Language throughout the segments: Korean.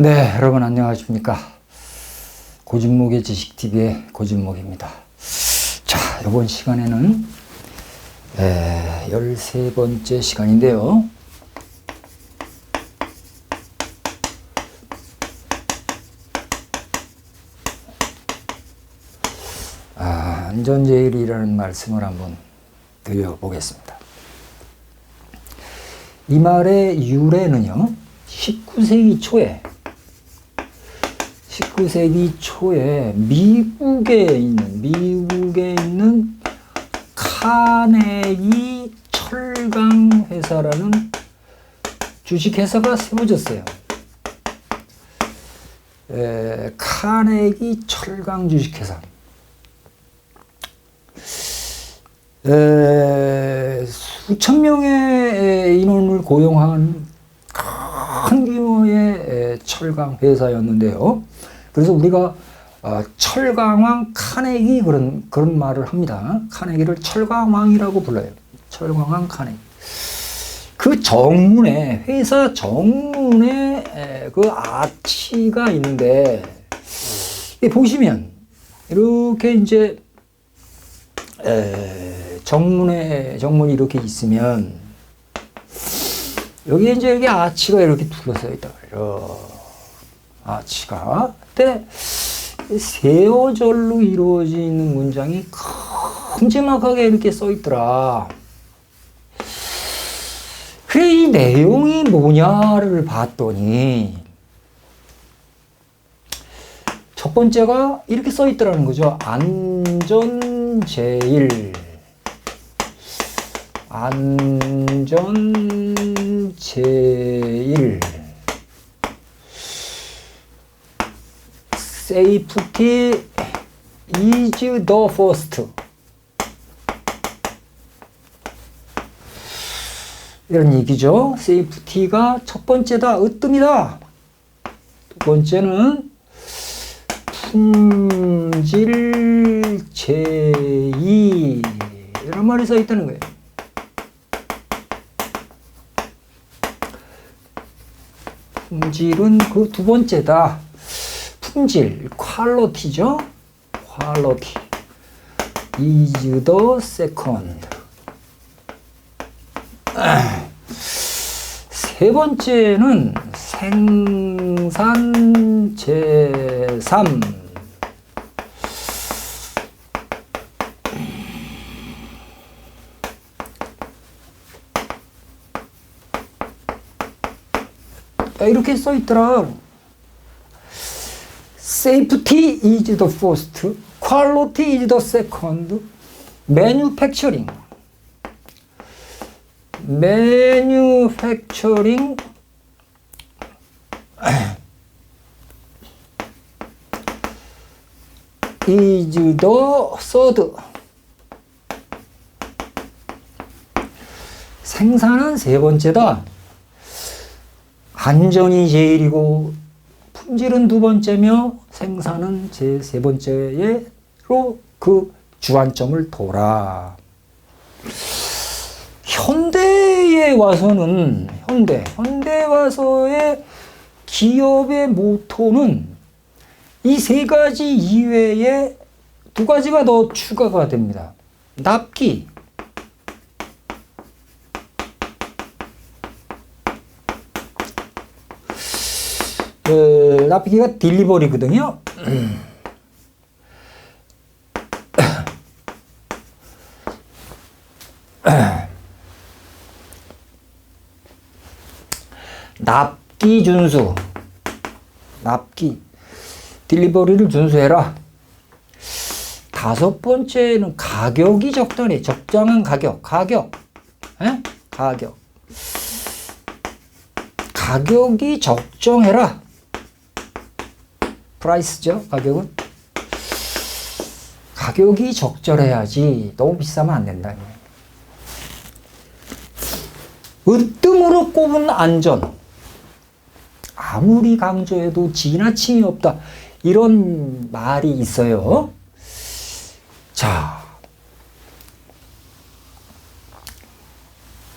네, 여러분 안녕하십니까. 고진목의 지식TV의 고진목입니다. 자, 이번 시간에는 에, 13번째 시간인데요. 아, 안전제일이라는 말씀을 한번 드려보겠습니다. 이 말의 유래는요, 19세기 초에 19세기 초에 미국에 있는 미국에 있는 카네기 철강 회사라는 주식 회사가 세워졌어요. 에, 카네기 철강 주식 회사. 에, 수천 명의 인원을 고용한 큰 규모의 철강 회사였는데요. 그래서 우리가 어, 철강왕 카네기 그런 그런 말을 합니다. 카네기를 철강왕이라고 불러요. 철강왕 카네기. 그 정문에 회사 정문에 그 아치가 있는데 보시면 이렇게 이제 정문에 정문이 이렇게 있으면 여기 이제 여기 아치가 이렇게 둘러싸여 있다 그래요. 아치가. 근데 세어절로 이루어져 있는 문장이 큼지막하게 이렇게 써 있더라. 그래, 이 내용이 뭐냐를 봤더니, 첫 번째가 이렇게 써 있더라는 거죠. 안전 제일. 안전 제일. Safety is the first. 이런 얘기죠. safety가 첫 번째다, 으뜸이다. 두 번째는 품질 제의 이런 말이 써 있다는 거예요. 품질은 그 두 번째다. 품질, 퀄리티죠. 퀄리티. is the second. 세 번째는 생산 제3. 이렇게 써 있더라. Safety is the first, quality is the second, manufacturing. manufacturing is the third. 생산은 세 번째다. 안전이 제일이고 품질은 두 번째며 생산은 제 세 번째로 그 주안점을 둬라. 현대에 와서는 현대 현대 와서의 기업의 모토는 이 세 가지 이외에 두 가지가 더 추가가 됩니다. 납기 그 납기가 딜리버리거든요. 납기 준수. 납기. 딜리버리를 준수해라. 다섯 번째는 가격이 적당해. 적당한 가격. 가격. 에? 가격. 가격이 적정해라. 프라이스죠, 가격은. 가격이 적절해야지. 너무 비싸면 안 된다. 으뜸으로 꼽은 안전. 아무리 강조해도 지나침이 없다. 이런 말이 있어요. 자.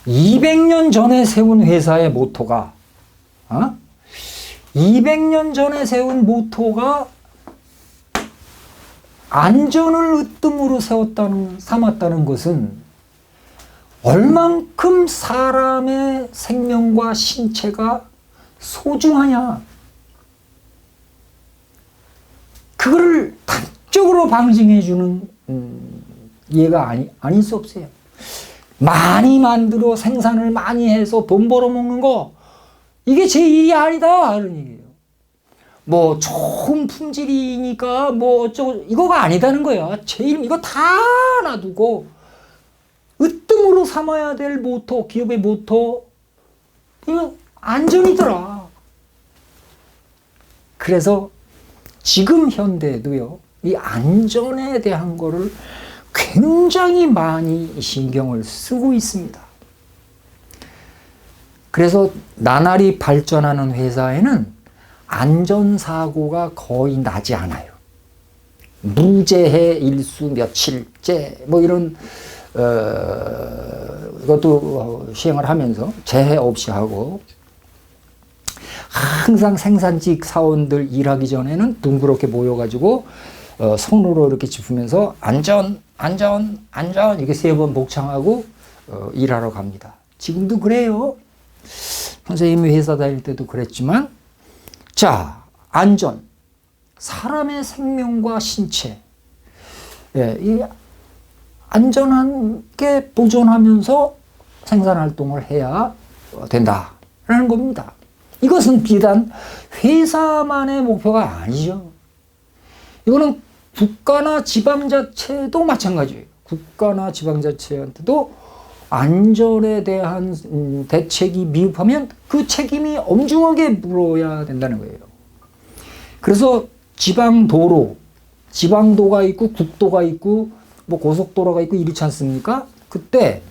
200년 전에 세운 회사의 모토가 어? 200년 전에 세운 모토가 안전을 으뜸으로 세웠다는 삼았다는 것은 얼만큼 사람의 생명과 신체가 소중하냐 그거를 단적으로 방증해 주는 음, 예가 아니 아닐 수 없어요. 많이 만들어 생산을 많이 해서 돈 벌어 먹는 거 이게 제 일이 아니다 이런 얘기예요. 뭐 좋은 품질이니까 뭐 어쩌고 이거가 아니다는 거야. 제일 이거 다 놔두고 으뜸으로 삼아야 될 모토 기업의 모토 이거 안전이더라. 그래서 지금 현대도요 이 안전에 대한 거를 굉장히 많이 신경을 쓰고 있습니다. 그래서 나날이 발전하는 회사에는 안전사고가 거의 나지 않아요. 무재해 일수 며칠째 뭐 이런 어, 이것도 시행을 하면서 재해 없이 하고 항상 생산직 사원들 일하기 전에는 둥그렇게 모여가지고 어, 손으로 이렇게 짚으면서 안전, 안전, 안전 이렇게 세 번 복창하고 어, 일하러 갑니다. 지금도 그래요. 선생님이 회사 다닐 때도 그랬지만 자 안전 사람의 생명과 신체 예, 이 안전하게 보존하면서 생산 활동을 해야 된다라는 겁니다. 이것은 비단 회사만의 목표가 아니죠. 이거는 국가나 지방자체도 마찬가지예요. 국가나 지방자체한테도 안전에 대한 음, 대책이 미흡하면 그 책임이 엄중하게 물어야 된다는 거예요. 그래서 지방도로, 지방도가 있고 국도가 있고 뭐 고속도로가 있고 이렇지 않습니까? 그때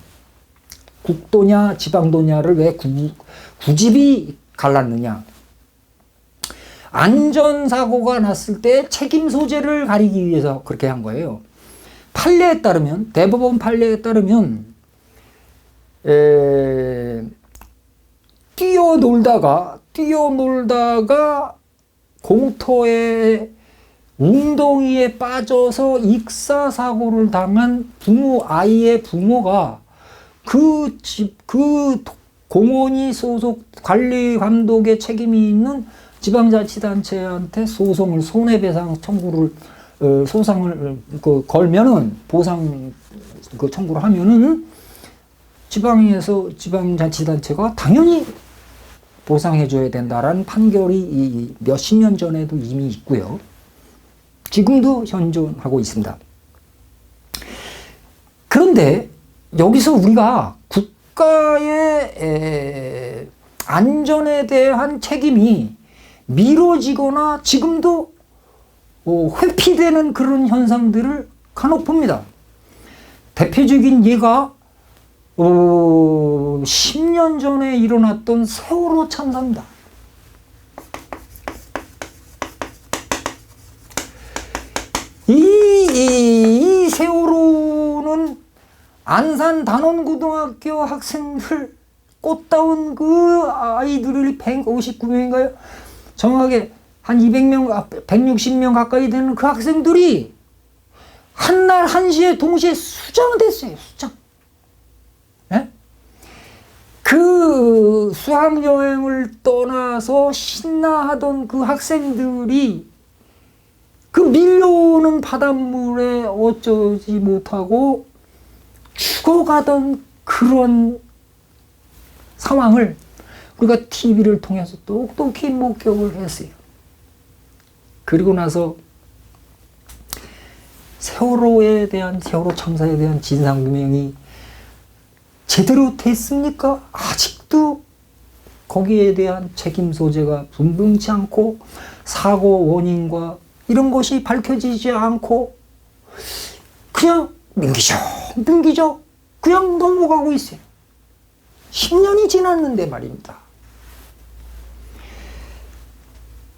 국도냐 지방도냐를 왜 구, 구집이 갈랐느냐? 안전사고가 났을 때 책임 소재를 가리기 위해서 그렇게 한 거예요. 판례에 따르면, 대법원 판례에 따르면, 에, 뛰어놀다가, 뛰어놀다가 공터에 웅덩이에 빠져서 익사사고를 당한 부모, 아이의 부모가 그 집, 그 공원이 소속 관리 감독의 책임이 있는 지방자치단체한테 소송을 손해배상 청구를 어, 소상을 그 걸면은 보상 그 청구를 하면은 지방에서 지방자치단체가 당연히 보상해줘야 된다라는 판결이 몇십 년 전에도 이미 있고요. 지금도 현존하고 있습니다. 그런데 여기서 우리가 국가의 안전에 대한 책임이 미뤄지거나 지금도 어, 회피되는 그런 현상들을 간혹 봅니다. 대표적인 예가 어, 10년 전에 일어났던 세월호 참사입니다. 이, 이, 이 세월호는 안산 단원고등학교 학생들 꽃다운 그 아이들을 159명인가요? 정확하게 한 200명, 160명 가까이 되는 그 학생들이 한날 한시에 동시에 수장됐어요, 수장. 네? 그 수학 여행을 떠나서 신나하던 그 학생들이 그 밀려오는 바닷물에 어쩌지 못하고 죽어가던 그런 상황을 우리가 TV를 통해서 똑똑히 목격을 했어요. 그리고 나서 세월호에 대한 세월호 참사에 대한 진상규명이 제대로 됐습니까? 아직도 거기에 대한 책임 소재가 분명치 않고 사고 원인과 이런 것이 밝혀지지 않고 그냥 민기적 민기적 그냥 넘어가고 있어요. 10년이 지났는데 말입니다.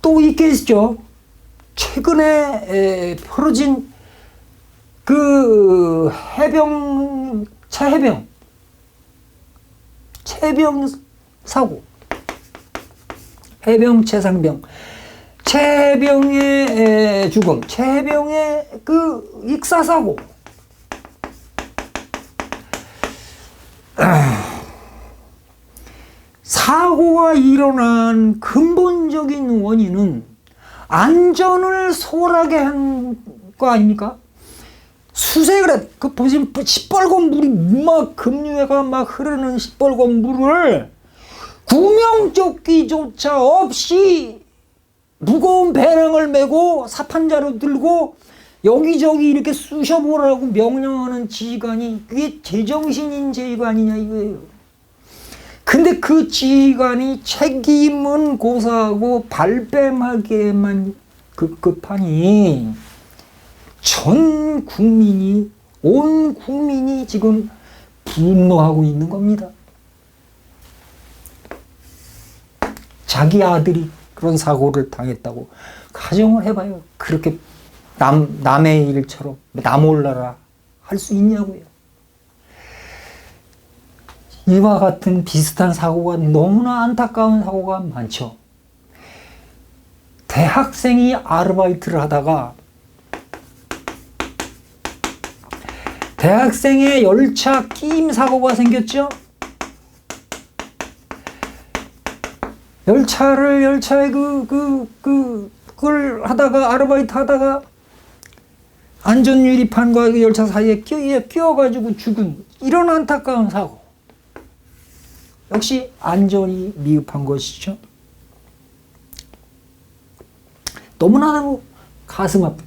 또 있겠죠. 최근에 벌어진 그 해병 차해병 체병 사고 해병 최상병. 최병의 죽음. 최병의 그 익사사고. 사고가 일어난 근본적인 원인은 안전을 소홀하게 한 거 아닙니까? 수색을 그 보시면 시뻘건 물이 막 급류해가 막 흐르는 시뻘건 물을 구명조끼조차 없이 무거운 배낭을 메고 사판자로 들고 여기저기 이렇게 쑤셔보라고 명령하는 지휘관이 그게 제정신인 지휘관이냐 이거예요. 근데 그 지휘관이 책임은 고사하고 발뺌하게만 급급하니 전 국민이 온 국민이 지금 분노하고 있는 겁니다. 자기 아들이 그런 사고를 당했다고 가정을 해봐요. 그렇게 남 남의 일처럼 나 몰라라 할 수 있냐고요. 이와 같은 비슷한 사고가 너무나 안타까운 사고가 많죠. 대학생이 아르바이트를 하다가 대학생의 열차 끼임 사고가 생겼죠. 열차를 열차에 그 그 그 그걸 하다가 아르바이트 하다가 안전 유리판과 그 열차 사이에 끼어 끼어가지고 죽은 이런 안타까운 사고. 역시 안전이 미흡한 것이죠. 너무나 가슴 아프.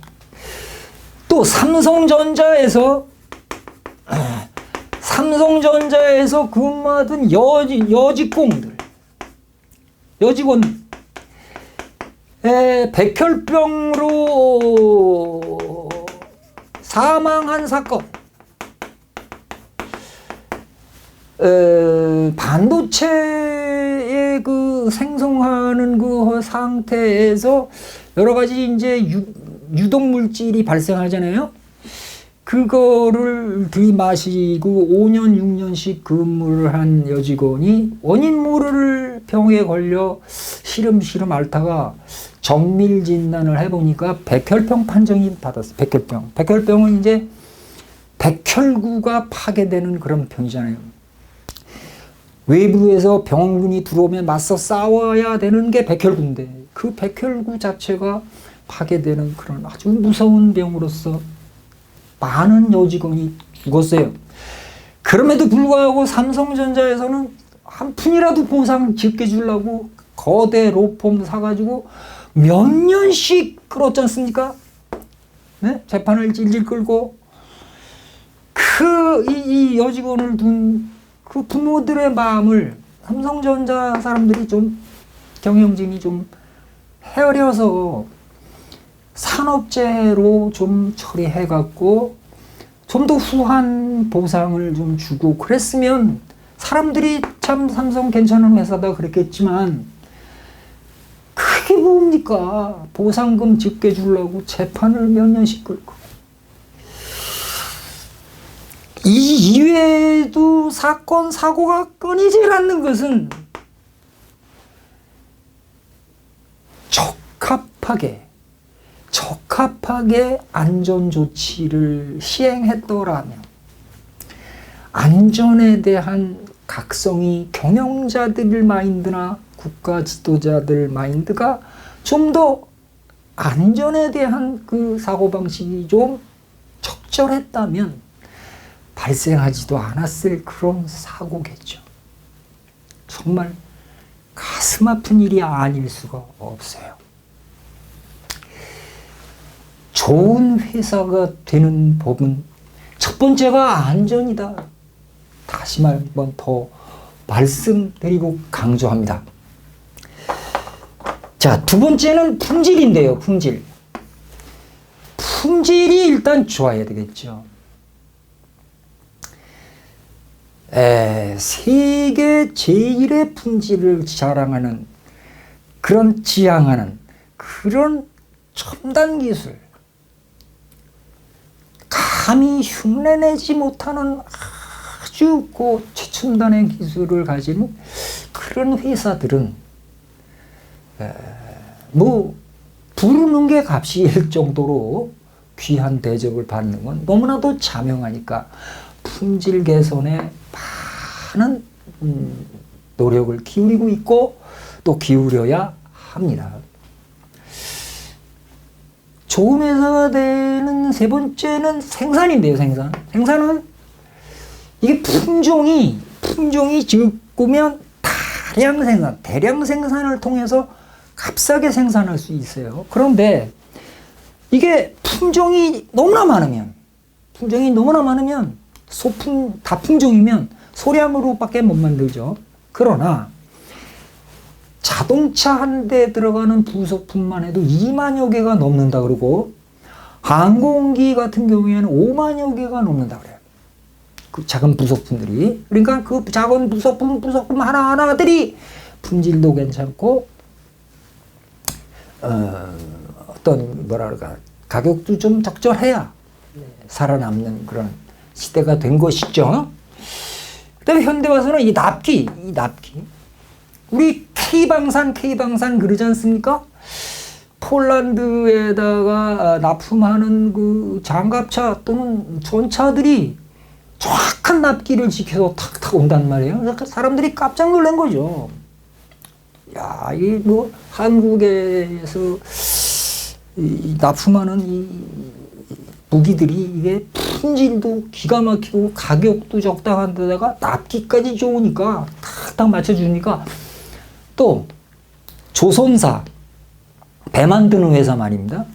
또 삼성전자에서 삼성전자에서 근무하던 여지, 여직공들, 여직원, 에, 백혈병으로 사망한 사건, 에, 반도체의 그 생성하는 그 상태에서 여러 가지 이제 유, 유독 물질이 발생하잖아요. 그거를 들이마시고 5년, 6년씩 근무를 한 여직원이 원인 모를 병에 걸려 시름시름 앓다가 정밀 진단을 해보니까 백혈병 판정이 받았어요. 백혈병. 백혈병은 이제 백혈구가 파괴되는 그런 병이잖아요. 외부에서 병원군이 들어오면 맞서 싸워야 되는 게 백혈구인데 그 백혈구 자체가 파괴되는 그런 아주 무서운 병으로서 많은 여직원이 죽었어요. 그럼에도 불구하고 삼성전자에서는 한 푼이라도 보상 짓게 주려고 거대 로펌 사가지고 몇 년씩 끌었지 않습니까? 네? 재판을 질질 끌고 그이이 여직원을 둔 그 부모들의 마음을 삼성전자 사람들이 좀 경영진이 좀 헤아려서 산업재해로 좀 처리해갖고 좀 더 후한 보상을 좀 주고 그랬으면 사람들이 참 삼성 괜찮은 회사다 그랬겠지만 그게 뭡니까? 보상금 적게 주려고 재판을 몇 년씩 끌고. 이 이외에도 사건 사고가 끊이질 않는 것은 적합하게 적합하게 안전조치를 시행했더라면 안전에 대한 각성이 경영자들 마인드나 국가 지도자들 마인드가 좀 더 안전에 대한 그 사고방식이 좀 적절했다면 발생하지도 않았을 그런 사고겠죠. 정말 가슴 아픈 일이 아닐 수가 없어요. 좋은 회사가 되는 법은 첫 번째가 안전이다. 다시 한번 더 말씀드리고 강조합니다. 자, 두 번째는 품질인데요, 품질. 품질이 일단 좋아야 되겠죠. 에, 세계 제일의 품질을 자랑하는 그런 지향하는 그런 첨단 기술. 감히 흉내내지 못하는 아주 그 최첨단의 기술을 가진 그런 회사들은 에, 뭐 부르는 게 값일 정도로 귀한 대접을 받는 건 너무나도 자명하니까 품질 개선에 많은 음, 노력을 기울이고 있고 또 기울여야 합니다. 좋은 회사가 되는 세 번째는 생산인데요, 생산. 생산은 이게 품종이 품종이 적으면 다량 생산, 대량 생산을 통해서 값싸게 생산할 수 있어요. 그런데 이게 품종이 너무나 많으면 품종이 너무나 많으면 소품 다품종이면 소량으로밖에 못 만들죠. 그러나 자동차 한 대 들어가는 부속품만 해도 2만여 개가 넘는다 그러고 항공기 같은 경우에는 5만여 개가 넘는다 그래요. 그 작은 부속품들이 그러니까 그 작은 부속품 부속품 하나 하나들이 품질도 괜찮고 어, 어떤 뭐랄까 가격도 좀 적절해야 살아남는 그런 시대가 된 것이죠. 그다음에 현대 와서는 이 납기, 이 납기. 우리 K방산, K방산 그러지 않습니까? 폴란드에다가 아, 납품하는 그 장갑차 또는 전차들이 정확한 납기를 지켜서 탁탁 온단 말이에요. 그래서 사람들이 깜짝 놀란 거죠. 야, 이 뭐 한국에서 이 납품하는 이 무기들이 이게 품질도 기가 막히고 가격도 적당한 데다가 납기까지 좋으니까 탁탁 맞춰주니까 또 조선사 배 만드는 회사 말입니다.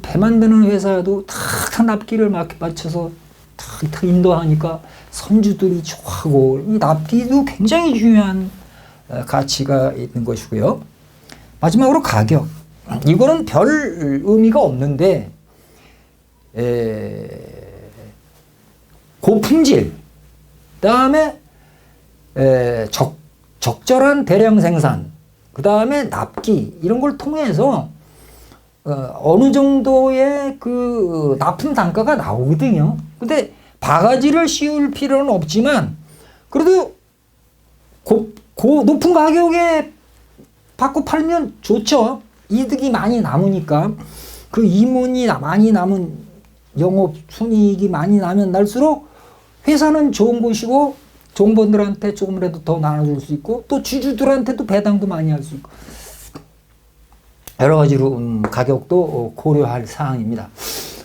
배 만드는 회사도 탁탁 납기를 막 맞춰서 탁탁 인도하니까 선주들이 좋아하고 이 납기도 굉장히 중요한 어, 가치가 있는 것이고요. 마지막으로 가격. 이거는 별 의미가 없는데 에, 고품질, 그다음에 에, 적, 적절한 대량 생산, 그 다음에 납기 이런 걸 통해서 어, 어느 정도의 그 납품 단가가 나오거든요. 근데 바가지를 씌울 필요는 없지만 그래도 고, 고 높은 가격에 받고 팔면 좋죠. 이득이 많이 남으니까 그 이문이 많이 남은 영업 순이익이 많이 나면 날수록 회사는 좋은 곳이고 종본들한테 조금이라도 더 나눠줄 수 있고 또 주주들한테도 배당도 많이 할 수 있고 여러 가지로 음, 가격도 고려할 사항입니다.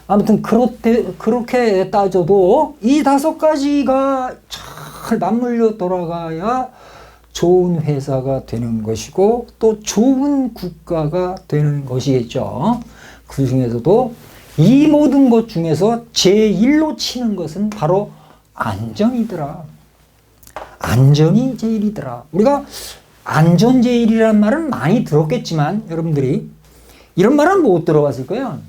아무튼 그렇게 그렇게 따져도 이 다섯 가지가 잘 맞물려 돌아가야 좋은 회사가 되는 것이고 또 좋은 국가가 되는 것이겠죠. 그 중에서도 이 모든 것 중에서 제1로 치는 것은 바로 안전이더라. 안전이 제일이더라. 우리가 안전 제일이라는 말은 많이 들었겠지만 여러분들이 이런 말은 못 들어봤을 거예요.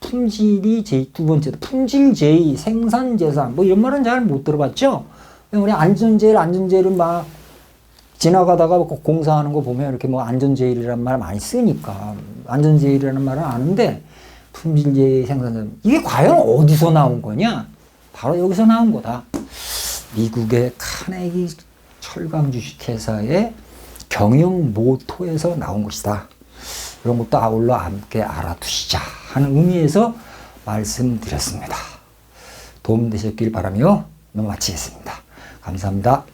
품질이 제일 두 번째 품질 제일 생산 재산 뭐 이런 말은 잘 못 들어봤죠. 우리 안전 제일 안전 제일은 막 지나가다가 뭐 공사하는 거 보면 이렇게 뭐 안전 제일이라는 말 많이 쓰니까 안전 제일이라는 말은 아는데 품질 제일 생산 재산 이게 과연 어디서 나온 거냐? 바로 여기서 나온 거다. 미국의 카네기 철강 주식회사의 경영 모토에서 나온 것이다. 이런 것도 아울러 함께 알아두시자 하는 의미에서 말씀드렸습니다. 도움 되셨길 바라며 마치겠습니다. 감사합니다.